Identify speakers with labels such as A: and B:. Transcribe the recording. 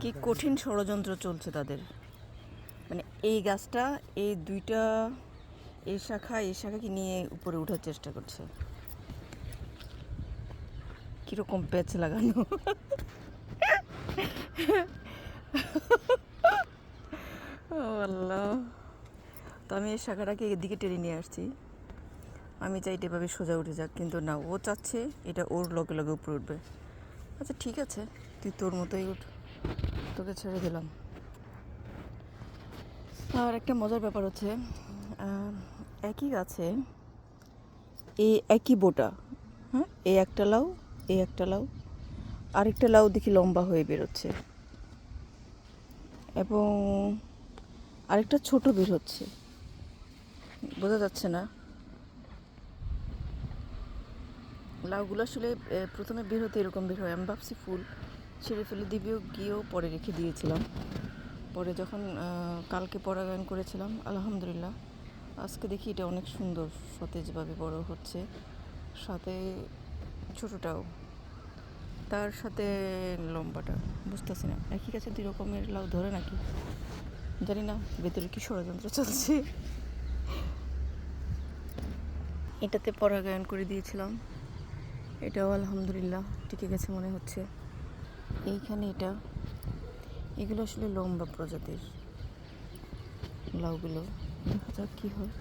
A: কি কঠিন ষড়যন্ত্র চলছে তাদের। মানে এই গাছটা এই দুইটা এই শাখা এই শাখাকে নিয়ে উপরে ওঠার চেষ্টা করছে। কীরকম প্যাচ লাগানো। ও আল্লাহ। তো আমি এই শাখাটাকে এদিকে টেনে নিয়ে আসছি। আমি চাই এভাবে সোজা উঠে যাক কিন্তু না ও চাচ্ছে এটা ওর লগে লগে উপরে উঠবে। আচ্ছা ঠিক আছে তুই তোর মতোই উঠ। তোকে ছেড়ে দিলাম। আর একটা মজার ব্যাপার হচ্ছে একই গাছে এই একই বোটা হ্যাঁ? এই একটা লাউ এই একটা লাউ, আরেকটা লাউ দেখি লম্বা হয়ে বেরোচ্ছে। এবং আরেকটা ছোট বের হচ্ছে। বোঝা যাচ্ছে না? লাউগুলো আসলে প্রথমে বের হতে এরকম বের হয়। আমি ভাবছি ফুল। ছিঁড়ে ফেলে দিবেও, গিয়েও পরে রেখে দিয়েছিলাম। পরে যখন কালকে পরাগায়ন করেছিলাম, আলহামদুলিল্লাহ। আজকে দেখি এটা অনেক সুন্দর, সতেজভাবে বড় হচ্ছে। সাথে ছোটোটাও। তার সাথে লম্বাটা, বুঝতেছি না। একই কাছে দুই রকমের লাউ ধরে নাকি? জানি না, ভেতরে কি ষড়যন্ত্র চলছে? এটাতে পরাগায়ন করে দিয়েছিলাম। এটাও আলহামদুলিল্লাহ, টিকে গেছে মনে হচ্ছে। এইখানে এটা। এগুলো আসলে লম্বা প্রজাতির। লাউগুলো। দেখা যাক কী হয়।